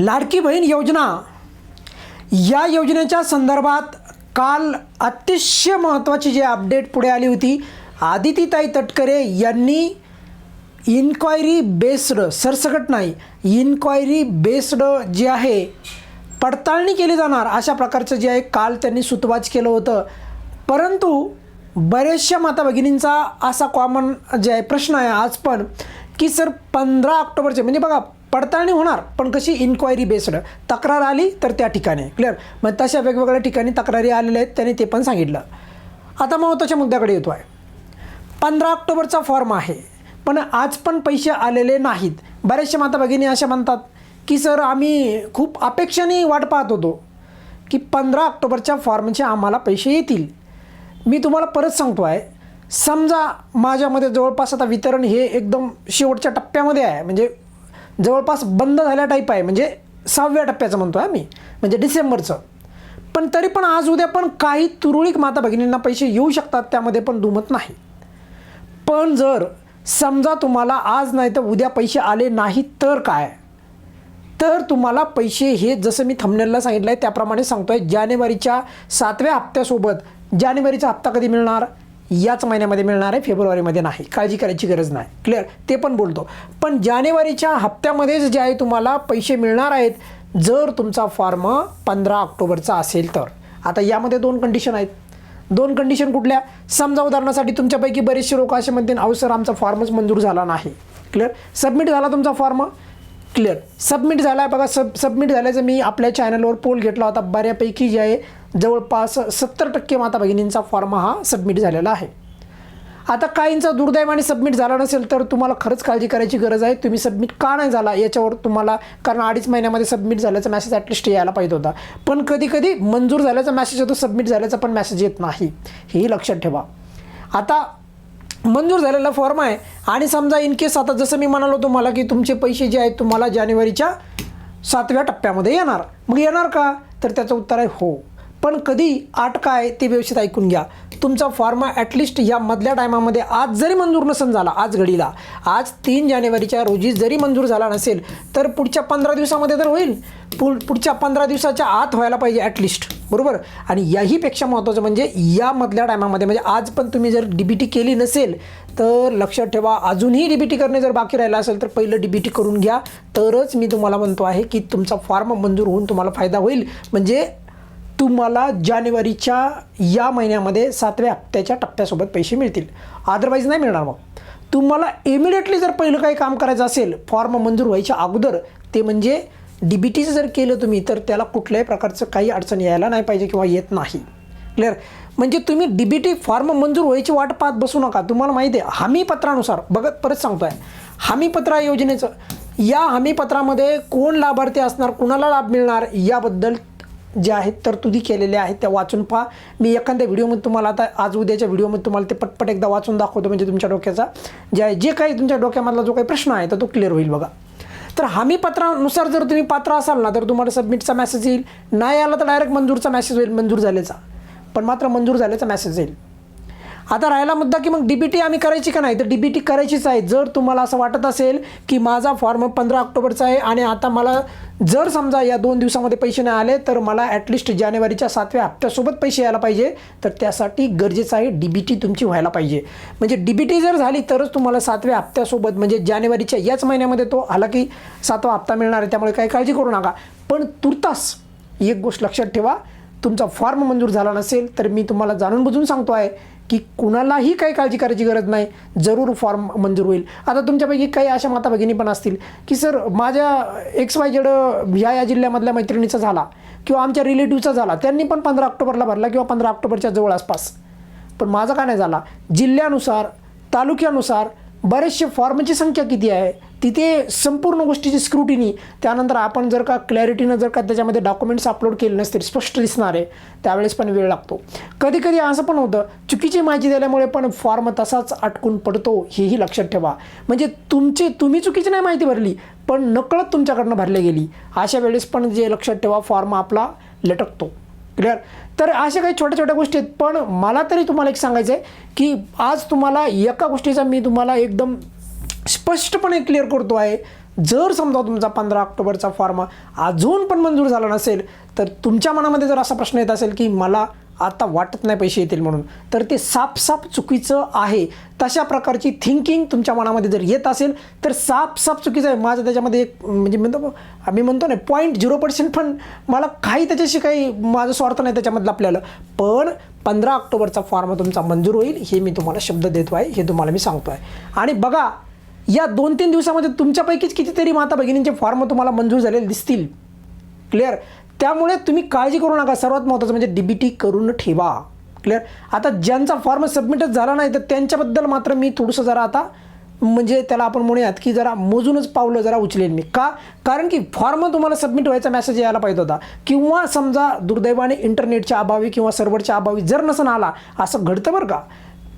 लाडकी बहीण योजना. या योजनेच्या संदर्भात काल अतिशय महत्त्वाची जी अपडेट पुढे आली होती आदितीताई तटकरे यांनी इन्क्वायरी बेस्ड सरसकट नाही इन्क्वायरी बेस्ड जे आहे पडताळणी केली जाणार अशा प्रकारचं जे आहे काल त्यांनी सुतवाच केलं होतं. परंतु बऱ्याचशा माता भगिनींचा असा कॉमन जे आहे प्रश्न आहे आज पण की सर पंधरा ऑक्टोबरचे म्हणजे बघा पडताळणी होणार पण कशी इन्क्वायरी बेस्ड तक्रार आली तर त्या ठिकाणी. क्लिअर मग तशा वेगवेगळ्या ठिकाणी तक्रारी आलेल्या आहेत त्यांनी ते पण सांगितलं. आता महत्त्वाच्या मुद्द्याकडे येतो आहे पंधरा ऑक्टोबरचा फॉर्म आहे पण आज पण पैसे आलेले नाहीत. बऱ्याचशा माता भगिनी अशा म्हणतात की सर आम्ही खूप अपेक्षाने वाट पाहत होतो की पंधरा ऑक्टोबरच्या फॉर्मचे आम्हाला पैसे येतील. मी तुम्हाला परत सांगतो आहे समजा माझ्यामध्ये जवळपास आता वितरण हे एकदम शेवटच्या टप्प्यामध्ये आहे म्हणजे जवळपास बंद झाल्या टाईप आहे. म्हणजे सहाव्या टप्प्याचं म्हणतो आहे मी. म्हणजे डिसेंबरचं. पण तरी पण आज उद्या पण काही तुरळक माता भगिनींना पैसे येऊ शकतात त्यामध्ये पण दुमत नाही. पण जर समजा तुम्हाला आज नाही तर उद्या पैसे आले नाही तर काय? तर तुम्हाला पैसे हे जसं मी थंबनेलला सांगितलं आहे त्याप्रमाणे सांगतो आहे जानेवारीच्या सातव्या हप्त्यासोबत जानेवारीचा हप्ता कधी मिळणार? याच महिन्यामध्ये मिळणार आहे फेब्रुवारीमध्ये नाही. काळजी करायची गरज नाही. क्लिअर ते पण बोलतो. पण जानेवारीच्या हप्त्यामध्येच जे आहे तुम्हाला पैसे मिळणार आहेत जर तुमचा फॉर्म पंधरा ऑक्टोबरचा असेल तर. आता यामध्ये दोन कंडिशन आहेत. दोन कंडिशन कुठल्या? समजा उदाहरणासाठी तुमच्यापैकी बरेचसे लोक असे म्हणतील अहो सर आमचा फॉर्मच मंजूर झाला नाही. क्लिअर सबमिट झाला तुमचा फॉर्म? क्लिअर सबमिट झाला आहे बघा सब सबमिट झाल्याचं मी आपल्या चॅनलवर पोल घेतला होता. बऱ्यापैकी जे आहे जवळपास सत्तर टक्के माता भगिनींचा फॉर्म हा सबमिट झालेला आहे. आता काहींचा दुर्दैवाने सबमिट झाला नसेल तर तुम्हाला खरंच काळजी करायची गरज आहे. तुम्ही सबमिट का नाही झाला याच्यावर तुम्हाला कारण अडीच महिन्यामध्ये सबमिट झाल्याचा मेसेज ॲटलिस्ट यायला पाहिजे होता. पण कधी कधी मंजूर झाल्याचा मेसेज येतो सबमिट झाल्याचा पण मेसेज येत नाही. हेही लक्षात ठेवा. आता मंजूर झालेला फॉर्म आहे आणि समजा इन केस आता जसं मी म्हणालो तुम्हाला की तुमचे पैसे जे आहेत तुम्हाला जानेवारीच्या सातव्या टप्प्यामध्ये येणार. मग येणार का? तर त्याचं उत्तर आहे हो. पण कधी आठ काय ते व्यवस्थित ऐकून घ्या. तुमचा फॉर्म ॲटलिस्ट या मधल्या टायमामध्ये आज जरी मंजूर नसेल झाला आज घडीला आज तीन जानेवारीच्या रोजी जरी मंजूर झाला नसेल तर पुढच्या पंधरा दिवसामध्ये तर होईल. पु पुढच्या पंधरा दिवसाच्या आत व्हायला पाहिजे ॲटलिस्ट बरोबर? आणि याहीपेक्षा महत्त्वाचं म्हणजे या मधल्या टायमामध्ये म्हणजे आज पण तुम्ही जर डी बी टी केली नसेल तर लक्षात ठेवा अजूनही डी बी टी करणे जर बाकी राहिलं असेल तर पहिलं डी बी टी करून घ्या. तरच मी तुम्हाला म्हणतो आहे की तुमचा फॉर्म मंजूर होऊन तुम्हाला फायदा होईल. म्हणजे तुम्हाला जानेवारीच्या या महिन्यामध्ये सातव्या हप्त्याच्या टप्प्यासोबत पैसे मिळतील. अदरवाईज नाही मिळणार मग. तुम्हाला इमिडिएटली जर पहिलं काही काम करायचं असेल फॉर्म मंजूर व्हायच्या अगोदर ते म्हणजे डी बी टीचं जर केलं तुम्ही तर त्याला कुठल्याही प्रकारचं काही अडचण यायला नाही पाहिजे किंवा येत नाही. क्लिअर म्हणजे तुम्ही डी बी टी फॉर्म मंजूर व्हायची वाट पाहत बसू नका. तुम्हाला माहिती आहे हमीपत्रानुसार बघत परत सांगतो आहे हमीपत्रा योजनेचं या हमीपत्रामध्ये कोण लाभार्थी असणार कुणाला लाभ मिळणार याबद्दल ज्या आहेत तरतुदी केलेल्या आहेत त्या वाचून पहा. मी एखाद्या व्हिडिओमध्ये तुम्हाला आता आज उद्याच्या व्हिडिओमध्ये तुम्हाला ते पटपट एकदा वाचून दाखवतो म्हणजे तुमच्या डोक्याचा जे आहे जे काही तुमच्या डोक्यामधला जो काही प्रश्न आहे तर तो क्लिअर होईल बघा. तर हमीपत्रानुसार जर तुम्ही पात्र असाल ना तर तुम्हाला सबमिटचा मेसेज येईल. नाही आला तर डायरेक्ट मंजूरचा मेसेज होईल मंजूर झाल्याचा. पण मात्र मंजूर झाल्याचा मेसेज येईल. आता राहिला मुद्दा की मग डी बी टी आम्ही करायची का नाही? तर डी बी टी करायचीच आहे. जर तुम्हाला असं वाटत असेल की माझा फॉर्म पंधरा ऑक्टोबरचा आहे आणि आता मला जर समजा या दोन दिवसामध्ये पैसे नाही आले तर मला ॲटलिस्ट जानेवारीच्या सातव्या हप्त्यासोबत पैसे यायला पाहिजे. तर त्यासाठी गरजेचं आहे डी बी टी तुमची व्हायला पाहिजे. म्हणजे डी बी टी जर झाली तरच तुम्हाला सातव्या हप्त्यासोबत म्हणजे जानेवारीच्या याच महिन्यामध्ये तो आला की सातवा हप्ता मिळणार आहे. त्यामुळे काही काळजी करू नका. पण तुर्तास एक गोष्ट लक्षात ठेवा. तुमचा फॉर्म मंजूर झाला नसेल तर मी तुम्हाला जाणून बुजून सांगतो आहे की कुणालाही काही काळजी करायची गरज नाही. जरूर फॉर्म मंजूर होईल. आता तुमच्यापैकी काही अशा माता भगिनी पण असतील की सर माझ्या एक्स वाय जेड ह्या या जिल्ह्यामधल्या मैत्रिणीचा झाला किंवा आमच्या रिलेटिव्हचा झाला. त्यांनी पण पंधरा ऑक्टोबरला भरला किंवा पंधरा ऑक्टोबरच्या जवळ आसपास. पण माझा का नाही झाला? जिल्ह्यानुसार तालुक्यानुसार बरेचसे फॉर्मची संख्या किती आहे? तिथे संपूर्ण गोष्टीची स्क्रुटिनी त्यानंतर आपण जर का क्लॅरिटीनं जर का त्याच्यामध्ये डॉक्युमेंट्स अपलोड केले नसतील स्पष्ट दिसणार आहे त्यावेळेस पण वेळ लागतो. कधी कधी असं पण होतं चुकीची माहिती दिल्यामुळे पण फॉर्म तसाच अटकून पडतो हेही लक्षात ठेवा. म्हणजे तुमची तुम्ही चुकीची नाही माहिती भरली पण नकळत तुमच्याकडनं भरली गेली. अशा वेळेस पण जे लक्षात ठेवा फॉर्म आपला लटकतो. क्लिअर तर अशा काही छोट्या छोट्या गोष्टी आहेत पण मला तरी तुम्हाला एक सांगायचं आहे की आज तुम्हाला एका गोष्टीचा मी तुम्हाला एकदम स्पष्टपणे क्लिअर करतो आहे. जर समजा तुमचा पंधरा ऑक्टोबरचा फॉर्म अजून पण मंजूर झाला नसेल तर तुमच्या मनामध्ये जर असा प्रश्न येत असेल की मला आता वाटत नाही पैसे येतील म्हणून तर ते साफसाफ चुकीचं आहे. तशा प्रकारची थिंकिंग तुमच्या मनामध्ये जर येत असेल तर साफसाफ चुकीचं आहे. माझं त्याच्यामध्ये एक म्हणजे म्हणतो आम्ही म्हणतो ना पॉईंट झिरो पर्सेंट पण मला काही त्याच्याशी काही माझं स्वार्थ नाही त्याच्यामधलं आपल्याला. पण पंधरा ऑक्टोबरचा फॉर्म तुमचा मंजूर होईल हे मी तुम्हाला शब्द देतो आहे हे तुम्हाला मी सांगतो आहे. आणि बघा या दोन तीन दिवसामध्ये तुमच्यापैकीच कितीतरी माता भगिनींचे फॉर्म तुम्हाला मंजूर झालेले दिसतील. क्लिअर त्यामुळे तुम्ही काळजी करू नका. सर्वात महत्त्वाचं म्हणजे डी बी टी करून ठेवा. क्लिअर आता ज्यांचा फॉर्म सबमिटच झाला नाही तर त्यांच्याबद्दल मात्र मी थोडंसं जरा आता म्हणजे त्याला आपण म्हणूयात की जरा मोजूनच पावलं जरा उचलेल मी. का? कारण की फॉर्म तुम्हाला सबमिट व्हायचा मेसेज यायला पाहिजे होता. किंवा समजा दुर्दैवाने इंटरनेटच्या अभावी किंवा सर्व्हरच्या अभावी जर नसन आला असं घडतं बरं का?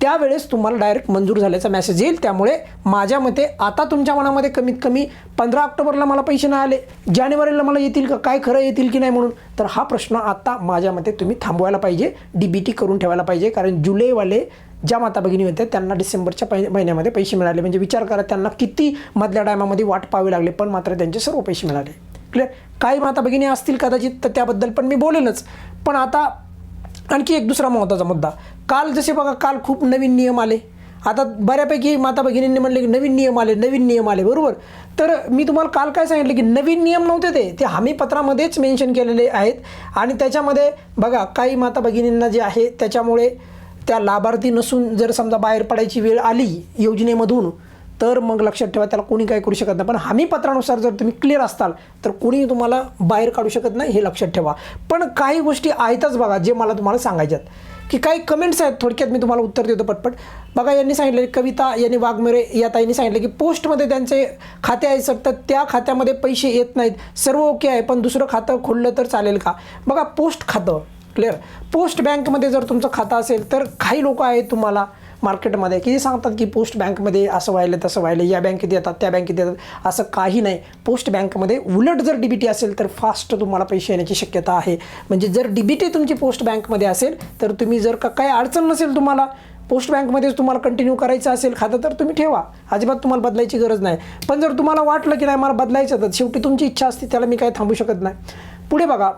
त्यावेळेस तुम्हाला डायरेक्ट मंजूर झाल्याचा मेसेज येईल. त्यामुळे माझ्या मते आता तुमच्या मनामध्ये कमीत कमी पंधरा ऑक्टोबरला मला पैसे नाही आले. जानेवारीला मला येतील का? काय खरं येतील की नाही म्हणून? तर हा प्रश्न आता माझ्या मते तुम्ही थांबवायला पाहिजे. डी बी टी करून ठेवायला पाहिजे. कारण जुलैवाले ज्या माता भगिनी होत्या त्यांना डिसेंबरच्या पै महिन्यामध्ये पैसे मिळाले. म्हणजे विचार करा त्यांना किती मधल्या टायमामध्ये वाट पाहावी लागले पण मात्र त्यांचे सर्व पैसे मिळाले. क्लिअर काही माता भगिनी असतील कदाचित तर त्याबद्दल पण मी बोलेनच पण आता आणखी एक दुसरा महत्त्वाचा मुद्दा. काल जसे बघा काल खूप नवीन नियम आले. आता बऱ्यापैकी माता भगिनींनी म्हणले की नवीन नियम आले नवीन नियम आले बरोबर? तर मी तुम्हाला काल काय सांगितलं की नवीन नियम नव्हते ते. ते हमीपत्रामध्येच मेन्शन केलेले आहेत. आणि त्याच्यामध्ये बघा काही माता भगिनींना जे आहे त्याच्यामुळे त्या लाभार्थी नसून जर समजा बाहेर पडायची वेळ आली योजनेमधून तर मग लक्षात ठेवा त्याला कोणी काय करू शकत नाही. पण हमी पत्रानुसार जर तुम्ही क्लिअर असताल तर कोणी तुम्हाला बाहेर काढू शकत नाही हे लक्षात ठेवा. पण काही गोष्टी आहेतच बघा जे मला तुम्हाला सांगायच्यात. की काही कमेंट्स आहेत थोडक्यात मी तुम्हाला उत्तर देतो पटपट. बघा यांनी सांगितलं कविता यांनी वाघमेरे या ताईंनी सांगितलं की पोस्टमध्ये त्यांचे खाते आहे सर तर त्या खात्यामध्ये पैसे येत नाहीत. सर्व ओके आहे पण दुसरं खातं खोललं तर चालेल का? बघा पोस्ट खातं क्लिअर पोस्ट बँकमध्ये जर तुमचं खातं असेल तर काही लोक आहेत तुम्हाला मार्केटमध्ये की सांगतात की पोस्ट बँकमध्ये असं व्हायलं तसं व्हायलं या बँकेत येतात त्या बँकेत येतात असं काही नाही. पोस्ट बँकमध्ये उलट जर डी बी टी असेल तर फास्ट तुम्हाला पैसे येण्याची शक्यता आहे. म्हणजे जर डी बी टी तुमची पोस्ट बँकमध्ये असेल तर तुम्ही जर का काही अडचण नसेल तुम्हाला पोस्ट बँकमध्येच तुम्हाला कंटिन्यू करायचं असेल खातं तर तुम्ही ठेवा. अजिबात तुम्हाला बदलायची गरज नाही. पण जर तुम्हाला वाटलं की नाही मला बदलायचं तर शेवटी तुमची इच्छा असते त्याला मी काही थांबू शकत नाही. पुढे बघा.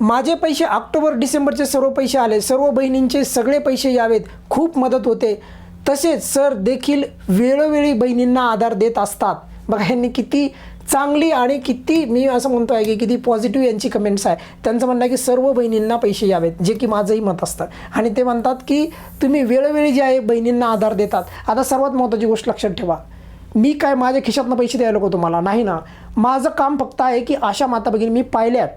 माझे पैसे ऑक्टोबर डिसेंबरचे सर्व पैसे आले. सर्व बहिणींचे सगळे पैसे यावेत. खूप मदत होते. तसेच सर देखील वेळोवेळी बहिणींना आधार देत असतात. बघा यांनी किती चांगली आणि किती मी असं म्हणतो आहे की किती पॉझिटिव्ह यांची कमेंट्स आहे. त्यांचं म्हणणं आहे की सर्व बहिणींना पैसे यावेत जे की माझंही मत असतं. आणि ते म्हणतात की तुम्ही वेळोवेळी जे आहे बहिणींना आधार देतात. आता सर्वात महत्त्वाची गोष्ट लक्षात ठेवा. मी काय माझ्या खिशातनं पैसे द्यायला नको तुम्हाला? नाही ना. माझं काम फक्त आहे की अशा माता भगिनी मी पाहिल्यात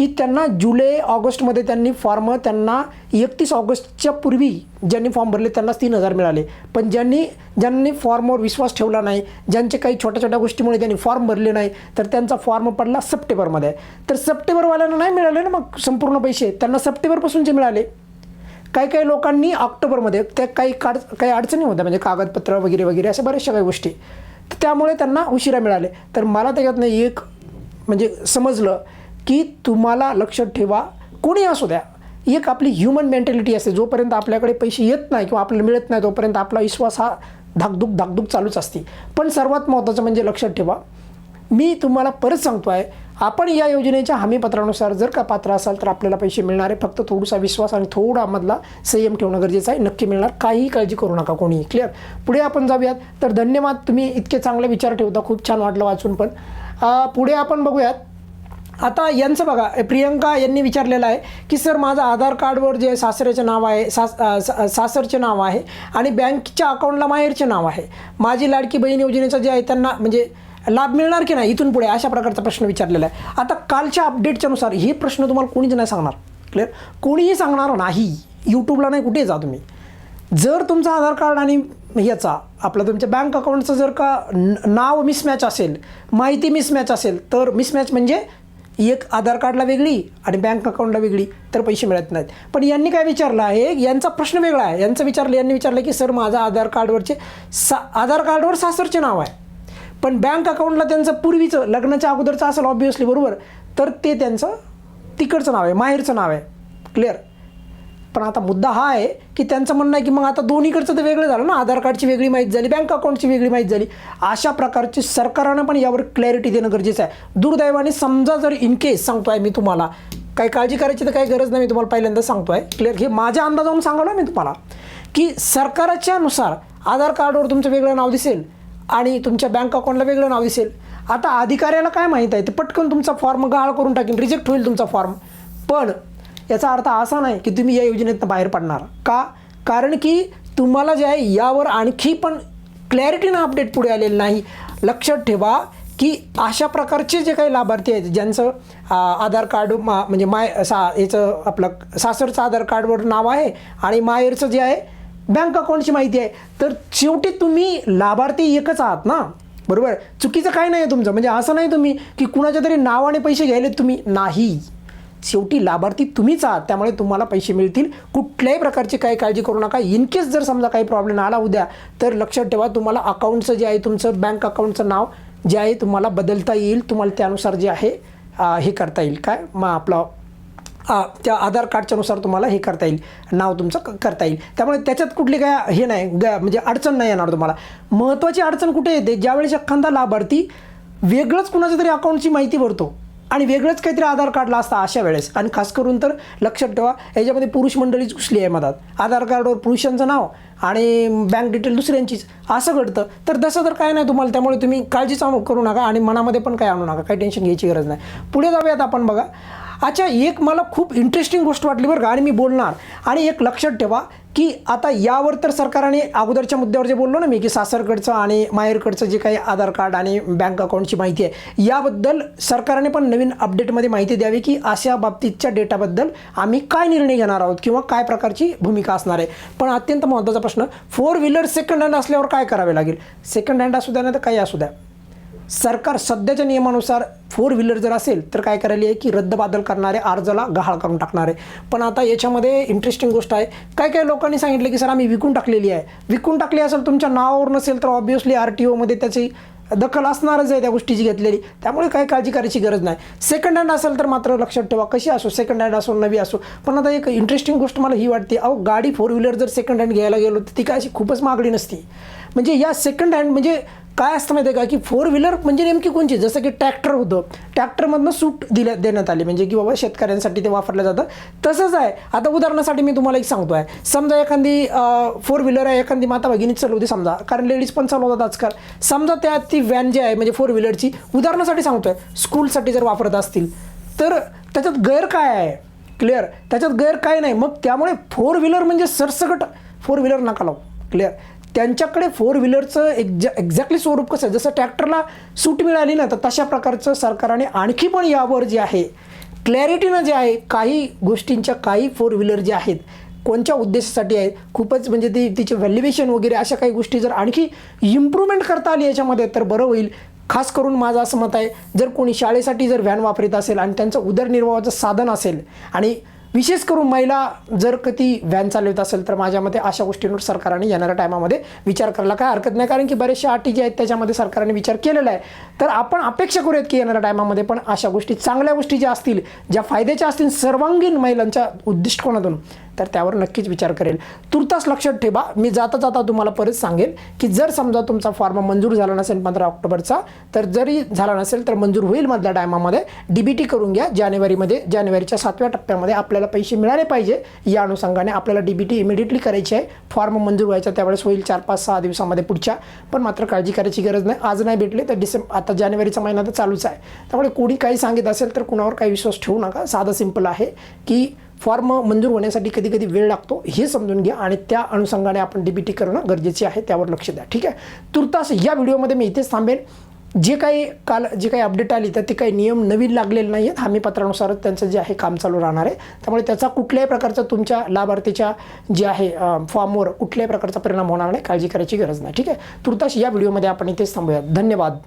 की त्यांना जुलै ऑगस्टमध्ये त्यांनी फॉर्म त्यांना एकतीस ऑगस्टच्या पूर्वी ज्यांनी फॉर्म भरले त्यांनाच तीन हजार मिळाले. पण ज्यांनी ज्यांनी फॉर्मवर विश्वास ठेवला नाही ज्यांचे काही छोट्या छोट्या गोष्टीमुळे त्यांनी फॉर्म भरले नाही तर त्यांचा फॉर्म पडला सप्टेंबरमध्ये. तर सप्टेंबरवाल्यांना नाही मिळाले ना मग संपूर्ण पैसे? त्यांना सप्टेंबरपासूनचे मिळाले. काही काही लोकांनी ऑक्टोबरमध्ये त्या काही काड काही अडचणी होत्या म्हणजे कागदपत्र वगैरे वगैरे अशा बऱ्याचशा काही गोष्टी. तर त्यामुळे त्यांना उशिरा मिळाले. तर मला त्याच्यातनं एक म्हणजे समजलं की तुम्हाला लक्षात ठेवा. कोणी असू द्या. एक आपली ह्युमन मेंटॅलिटी असते. जोपर्यंत आपल्याकडे पैसे येत नाही किंवा आपल्याला मिळत नाही तोपर्यंत आपला विश्वास हा धाकधूक धाकधूक चालूच असते. पण सर्वात महत्त्वाचं म्हणजे लक्षात ठेवा. मी तुम्हाला परत सांगतो आहे आपण या योजनेच्या हमीपत्रानुसार जर का पात्र असाल तर आपल्याला पैसे मिळणार आहे फक्त थोडासा विश्वास आणि थोडा मधला संयम ठेवणं गरजेचं आहे. नक्की मिळणार. काहीही काळजी करू नका कोणी क्लिअर पुढे आपण जाऊयात. तर धन्यवाद. तुम्ही इतके चांगले विचार ठेवता. खूप छान वाटलं वाचून पण. पुढे आपण बघूयात. आता यांचं बघा प्रियंका यांनी विचारलेलं आहे की सर माझं आधार कार्डवर जे सासऱ्याचं नाव आहे सास सा- सासरचे नाव आहे आणि बँकच्या अकाउंटला माहेरचे नाव आहे. माझी लाडकी बहीण योजनेचं जे आहे त्यांना म्हणजे लाभ मिळणार की नाही इथून पुढे? अशा प्रकारचा प्रश्न विचारलेला आहे. आता कालच्या अपडेटच्या नुसार हे प्रश्न तुम्हाला कोणीच नाही सांगणार. क्लिअर कोणीही सांगणार नाही. यूट्यूबला नाही कुठे जा तुम्ही. जर तुमचा आधार कार्ड आणि याचा आपलं तुमच्या बँक अकाउंटचं जर का नाव मिसमॅच असेल माहिती मिसमॅच असेल तर मिसमॅच म्हणजे एक आधार कार्डला वेगळी आणि बँक अकाउंटला वेगळी तर पैसे मिळत नाहीत. पण यांनी काय विचारलं आहे? यांचा प्रश्न वेगळा आहे. यांचं विचारलं यांनी विचारलं की सर माझं आधार कार्डवरचे सा आधार कार्डवर सासरचे नाव आहे. पण बँक अकाउंटला त्यांचं पूर्वीचं लग्नाच्या अगोदरचं असेल ऑब्वियसली बरोबर तर ते त्यांचं तिकडचं नाव आहे माहेरचं नाव आहे. क्लिअर पण आता मुद्दा हा आहे की त्यांचं म्हणणं आहे की मग आता दोन्हीकडचं तर वेगळं झालं ना. आधार कार्डची वेगळी माहिती झाली बँक अकाउंटची वेगळी माहिती झाली. अशा प्रकारची सरकारनं पण यावर क्लॅरिटी देणं गरजेचं आहे. दुर्दैवाने समजा जर इन केस सांगतो आहे मी तुम्हाला काही काळजी करायची तर काही गरज नाही मी तुम्हाला पहिल्यांदा सांगतो आहे क्लिअर हे माझ्या अंदाजावरून सांगावलं मी तुम्हाला. की सरकारच्या नुसार आधार कार्डवर तुमचं वेगळं नाव दिसेल आणि तुमच्या बँक अकाउंटला वेगळं नाव दिसेल. आता अधिकाऱ्याला काय माहीत आहे? ते पटकन तुमचा फॉर्म गाळ करून टाकेन रिजेक्ट होईल तुमचा फॉर्म पण याचा अर्थ असा नाही की तुम्ही या योजनेतनं बाहेर पडणार. का? कारण की तुम्हाला जे आहे यावर आणखी पण क्लॅरिटीनं अपडेट पुढे आलेलं नाही. लक्षात ठेवा की अशा प्रकारचे जे काही लाभार्थी आहेत ज्यांचं आधार कार्ड मा म्हणजे माय सा याचं आपलं सासरचं आधार कार्डवर नाव आहे आणि माहेरचं जे आहे बँक अकाउंटची माहिती आहे तर शेवटी तुम्ही लाभार्थी एकच आहात ना? बरोबर? चुकीचं काय नाही आहे तुमचं. म्हणजे असं नाही तुम्ही की कुणाच्या तरी नावाने पैसे घ्यायलेत तुम्ही. नाही. शेवटी लाभार्थी तुम्हीच आहात त्यामुळे तुम्हाला पैसे मिळतील. कुठल्याही प्रकारची काही काळजी करू नका. इन केस जर समजा काही प्रॉब्लेम आला उद्या तर लक्षात ठेवा तुम्हाला अकाउंटचं जे आहे तुमचं बँक अकाउंटचं नाव जे आहे तुम्हाला बदलता येईल. तुम्हाला त्यानुसार जे आहे हे करता येईल. काय? मग आपलं आ, त्या आधार कार्डच्यानुसार तुम्हाला हे करता येईल. नाव तुमचं क- करता येईल. त्यामुळे त्याच्यात कुठली काय हे नाही ग म्हणजे अडचण नाही येणार तुम्हाला. महत्त्वाची अडचण कुठे येते? ज्यावेळेस एखादा लाभार्थी वेगळंच कुणाच्या तरी अकाउंटची माहिती भरतो. आणि वेगळंच काहीतरी आधार कार्डला असतं अशा वेळेस. आणि खास करून तर लक्षात ठेवा याच्यामध्ये पुरुष मंडळीच घुसली आहे मधात? आधार कार्डवर पुरुषांचं नाव आणि बँक डिटेल दुसऱ्यांचीच. असं घडतं. तर तसं तर काय नाही तुम्हाला. त्यामुळे तुम्ही काळजीच करू नका आणि मनामध्ये पण काय आणू नका. काही टेन्शन घ्यायची गरज नाही. पुढे जाऊयात आपण बघा. अच्छा एक मला खूप इंटरेस्टिंग गोष्ट वाटली बरं का. आणि मी बोलणार. आणि एक लक्षात ठेवा. की आता यावर तर सरकारने अगोदरच्या मुद्द्यावर जे बोललो ना मी की सासरकडचं आणि माहेरकडचं जे काही आधार कार्ड आणि बँक अकाउंटची माहिती आहे याबद्दल सरकारने पण नवीन अपडेटमध्ये माहिती द्यावी की अशा बाबतीतच्या डेटाबद्दल आम्ही काय निर्णय घेणार आहोत किंवा काय प्रकारची भूमिका असणार आहे. पण अत्यंत महत्त्वाचा प्रश्न फोर व्हीलर सेकंड हँड असल्यावर काय करावे लागेल? सेकंड हँड असू द्या नाही तर काही असू द्या. सरकार सध्याच्या नियमानुसार फोर व्हीलर जर असेल तर काय करायला आहे की रद्दबादल करणारे अर्जाला गहाळ करून टाकणार. आहे पण आता याच्यामध्ये इंटरेस्टिंग गोष्ट आहे. काय काय लोकांनी सांगितलं की सर आम्ही विकून टाकलेली आहे. विकून टाकली असेल तुमच्या नावावर नसेल तर ऑब्वियसली आर टी ओमध्ये त्याची दखल असणारच आहे त्या गोष्टीची घेतलेली. त्यामुळे काही काळजी करायची गरज नाही. सेकंड हँड असेल तर मात्र लक्षात ठेवा कशी असो सेकंड हँड असो नवी असो. पण आता एक इंटरेस्टिंग गोष्ट मला ही वाटते अहो गाडी फोर व्हीलर जर सेकंड हँड घ्यायला गेलो तर ती काय अशी खूपच मागणी नसती. म्हणजे या सेकंड हँड म्हणजे काय असतं माहिती आहे का की फोर व्हीलर म्हणजे नेमकी कोणची? जसं की ट्रॅक्टर होतं. ट्रॅक्टरमधनं सूट दिल्या देण्यात आली. म्हणजे की बाबा शेतकऱ्यांसाठी ते वापरलं जातं. तसंच आहे. आता उदाहरणासाठी मी तुम्हाला एक सांगतो आहे समजा एखादी फोर व्हीलर आहे. एखादी माता भगिनी चालवते समजा. कारण लेडीज पण चालवतात आजकाल. समजा त्या ती व्हॅन जी आहे म्हणजे फोर व्हीलरची उदाहरणासाठी सांगतो आहे स्कूलसाठी जर वापरत असतील तर त्याच्यात गैर काय आहे? क्लिअर त्याच्यात गैर काय नाही. मग त्यामुळे फोर व्हीलर म्हणजे सरसकट फोर व्हीलर नका लावू. क्लिअर त्यांच्याकडे फोर व्हीलरचं एक्झॅ एक्झॅक्टली स्वरूप कसं आहे? जसं ट्रॅक्टरला सूट मिळाली ना तर तशा प्रकारचं सरकारने आणखी पण यावर जे आहे क्लॅरिटीनं जे आहे काही गोष्टींच्या काही फोर व्हीलर जे आहेत कोणत्या उद्देशासाठी आहेत? खूपच म्हणजे ती तिचे व्हॅल्युएशन वगैरे अशा काही गोष्टी जर आणखी इम्प्रूव्हमेंट करता आली याच्यामध्ये तर बरं होईल. खास करून माझं असं मत आहे जर कोणी शाळेसाठी जर व्हॅन वापरत असेल आणि त्यांचं उदरनिर्वाहाचं साधन असेल आणि विशेष करून महिला जर कधी व्हॅन चालवत असेल तर माझ्या मते अशा गोष्टींवर सरकारने येणाऱ्या टायमामध्ये विचार करायला काय हरकत नाही. कारण की बरेचशा अटी जे आहेत त्याच्यामध्ये सरकारने विचार केलेला आहे. तर आपण अपेक्षा करूयात की येणाऱ्या टायमामध्ये पण अशा गोष्टी चांगल्या गोष्टी ज्या असतील ज्या फायद्याच्या असतील सर्वांगीण महिलांच्या उद्दिष्टकोनातून तर त्यावर नक्कीच विचार करेल. तुर्तास लक्षात ठेवा. मी जाता जाता तुम्हाला परत सांगेल की जर समजा तुमचा फॉर्म मंजूर झाला नसेल पंधरा ऑक्टोबरचा तर जरी झाला नसेल तर मंजूर होईल मधल्या टायमामध्ये डी बी टी करून घ्या. जानेवारीमध्ये जानेवारीच्या सातव्या टप्प्यामध्ये आपल्याला पैसे मिळाले पाहिजे. या अनुषंगाने आपल्याला डी बी टी इमिडिएटली करायची आहे. फॉर्म मंजूर व्हायचा त्यावेळेस होईल चार पाच सहा दिवसामध्ये पुढच्या. पण मात्र काळजी करायची गरज नाही. आज नाही भेटले तर डिसेंबर आता जानेवारीचा महिना तर चालूच आहे. त्यामुळे कोणी काही सांगित असेल तर कुणावर काही विश्वास ठेवू नका. साधं सिंपल आहे की फॉर्म मंजूर होण्यासाठी कधी कधी वेळ लागतो हे समजून घ्या आणि त्या अनुषंगाने आपण डी बी टी करणं गरजेचे आहे त्यावर लक्ष द्या ठीक आहे? तुर्तास या व्हिडिओमध्ये मी इथेच थांबेन. जे काही काल जे काही अपडेट आली तर ते काही नियम नवीन लागलेले नाही आहेत हमीपत्रानुसारच त्यांचं जे आहे काम चालू राहणार आहे. त्यामुळे त्याचा कुठल्याही प्रकारचा तुमच्या लाभार्थीच्या जे आहे फॉर्मवर कुठल्याही प्रकारचा परिणाम होणार नाही काळजी करायची गरज नाही ठीक आहे? तुर्तास या व्हिडिओमध्ये आपण इथेच थांबूयात. धन्यवाद.